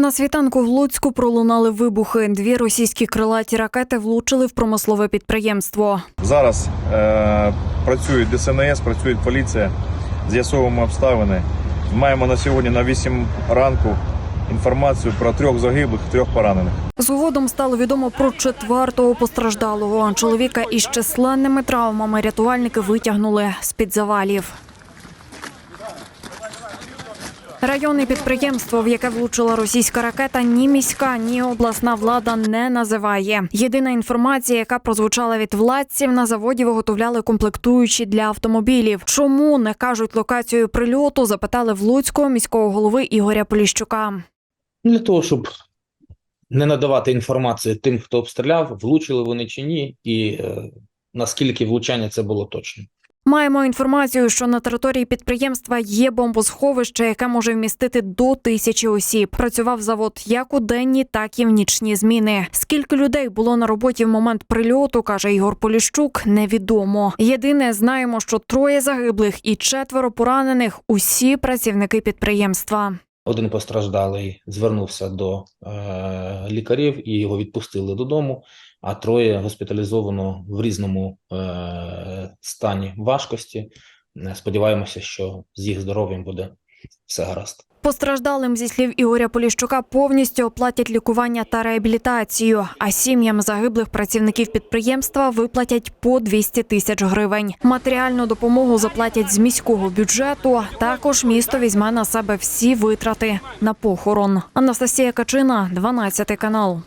На світанку в Луцьку пролунали вибухи. Дві російські крилаті ракети влучили в промислове підприємство. Зараз е, працюють ДСНС, працює поліція, з'ясовуємо обставини. Маємо на сьогодні на 8 ранку інформацію про трьох загиблих, трьох поранених. Згодом стало відомо про четвертого постраждалого. Чоловіка із численними травмами рятувальники витягнули з під завалів. Районне підприємство, в яке влучила російська ракета, ні міська, ні обласна влада не називає. Єдина інформація, яка прозвучала від владців, на заводі виготовляли комплектуючі для автомобілів. Чому не кажуть локацію прильоту? Запитали в Луцького міського голови Ігоря Поліщука. Для того, щоб не надавати інформацію тим, хто обстріляв, влучили вони чи ні, і е, наскільки влучання це було точно. Маємо інформацію, що на території підприємства є бомбосховище, яке може вмістити до тисячі осіб. Працював завод як у денні, так і в нічні зміни. Скільки людей було на роботі в момент прильоту, каже Ігор Поліщук, невідомо. Єдине, знаємо, що троє загиблих і четверо поранених усі працівники підприємства. Один постраждалий звернувся до е, лікарів і його відпустили додому, а троє госпіталізовано в різному е, стані важкості. Е, Сподіваємося, що з їх здоров'ям буде все гаразд. Постраждалим зі слів Ігоря Поліщука повністю оплатять лікування та реабілітацію. А сім'ям загиблих працівників підприємства виплатять по 200 тисяч гривень. Матеріальну допомогу заплатять з міського бюджету. Також місто візьме на себе всі витрати на похорон. Анастасія Качина, 12 канал.